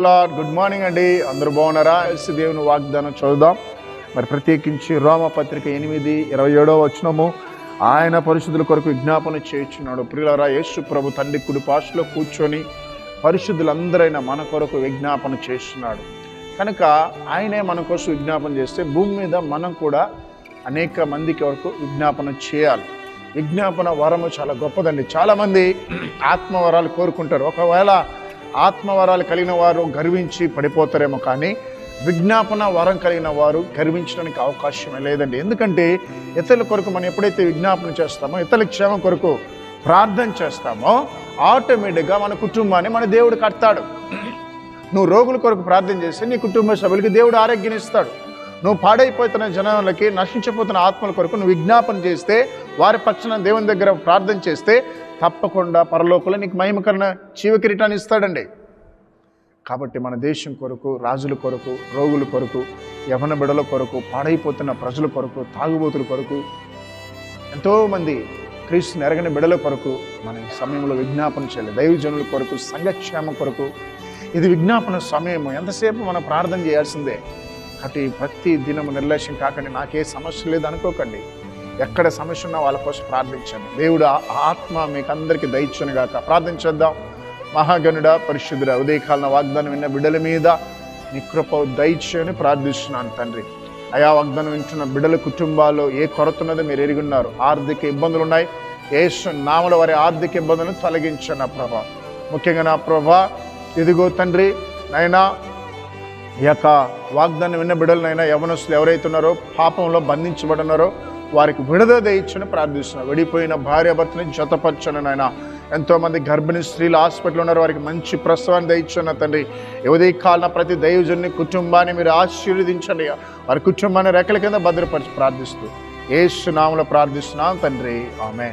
Lord good morning అండి. అందరూ బాగున్నారా? ఎస్ దేవుని వాగ్దానం చదువుదాం. మరి ప్రత్యేకించి రోమ పత్రిక ఎనిమిది ఇరవై ఏడో వచ్చినము ఆయన పరిశుద్ధుల కొరకు విజ్ఞాపన చేయించున్నాడు. ప్రియులరా యేసు ప్రభు తండ్రి కుడి పాశలో కూర్చొని పరిశుద్ధులందరైన మన కొరకు విజ్ఞాపన చేస్తున్నాడు. కనుక ఆయనే మన కోసం విజ్ఞాపన చేస్తే భూమి మీద మనం కూడా అనేక మందికి వరకు విజ్ఞాపన చేయాలి. విజ్ఞాపన వరము చాలా గొప్పదండి. చాలామంది ఆత్మవరాలు కోరుకుంటారు. ఒకవేళ ఆత్మవరాలు కలిగిన వారు గర్వించి పడిపోతారేమో కానీ విజ్ఞాపన వరం కలిగిన వారు గర్వించడానికి అవకాశమే లేదండి. ఎందుకంటే ఇతరుల కొరకు మనం ఎప్పుడైతే విజ్ఞాపన చేస్తామో ఇతరుల క్షేమం కొరకు ప్రార్థన చేస్తామో ఆటోమేటిక్గా మన కుటుంబాన్ని మన దేవుడు కడతాడు. నువ్వు రోగుల కొరకు ప్రార్థన చేస్తే నీ కుటుంబ సభ్యులకి దేవుడు ఆరోగ్యం ఇస్తాడు. నువ్వు పాడైపోతున్న జనాలకి నశించిపోతున్న ఆత్మల కొరకు నువ్వు విజ్ఞాపన చేస్తే వారి పక్షన దేవుని దగ్గర ప్రార్థన చేస్తే తప్పకుండా పరలోకంలో నీకు మహిమకరణ జీవ కిరీటాన్ని ఇస్తాడండి. కాబట్టి మన దేశం కొరకు రాజుల కొరకు రోగుల కొరకు యవన బిడల కొరకు పాడైపోతున్న ప్రజల కొరకు తాగుబోతుల కొరకు ఎంతోమంది క్రీస్తుని ఎరగని బిడల కొరకు మన ఈ సమయంలో విజ్ఞాపన చేయాలి. దైవజనుల కొరకు సంఘక్షేమం కొరకు. ఇది విజ్ఞాపన సమయం ఎంతసేపు మనం ప్రార్థన చేయాల్సిందే? కాబట్టి ప్రతి దినము నిర్లక్ష్యం కాకండి నాకే సమస్య లేదు అనుకోకండి. ఎక్కడ సమస్య ఉన్నా వాళ్ళ కోసం ప్రార్థించండి. దేవుడు ఆ ఆత్మ మీకు అందరికీ దయచును గాక మహాగణుడ పరిశుద్ధుడ ఉదయకాలన వాగ్దానం విన్న బిడ్డల మీద నీ కృప దయచేయని ప్రార్థిస్తున్నాను తండ్రి. అయా వాగ్దానం వింటున్న బిడ్డల కుటుంబాల్లో ఏ కొరత ఉన్నదో మీరు ఎరుగున్నారు ఆర్థిక ఇబ్బందులు ఉన్నాయి. ఏసు నామల వారి ఆర్థిక ఇబ్బందులను తొలగించండి నా ప్రభా. ముఖ్యంగా నా ప్రభా ఇదిగో తండ్రి నైనా ఈ యొక్క వాగ్దానం విన్న బిడలనైనా యవనస్తులు ఎవరైతే ఉన్నారో పాపంలో బంధించబడున్నారో వారికి విడుదల దయచ్చని ప్రార్థిస్తున్నారు విడిపోయిన భార్యాభర్తని జతపరచను నాయన ఎంతోమంది గర్భిణీ స్త్రీలు హాస్పిటల్ ఉన్నారు. వారికి మంచి ప్రసవాన్ని దయచున్న తండ్రి. యువదీ కాలన ప్రతి దైవజుని కుటుంబాన్ని మీరు ఆశీర్వదించండి. వారి కుటుంబాన్ని రెక్కల కింద భద్రపరిచి ప్రార్థిస్తూ. ఏసునామలో ప్రార్థిస్తున్నాం తండ్రి. ఆమె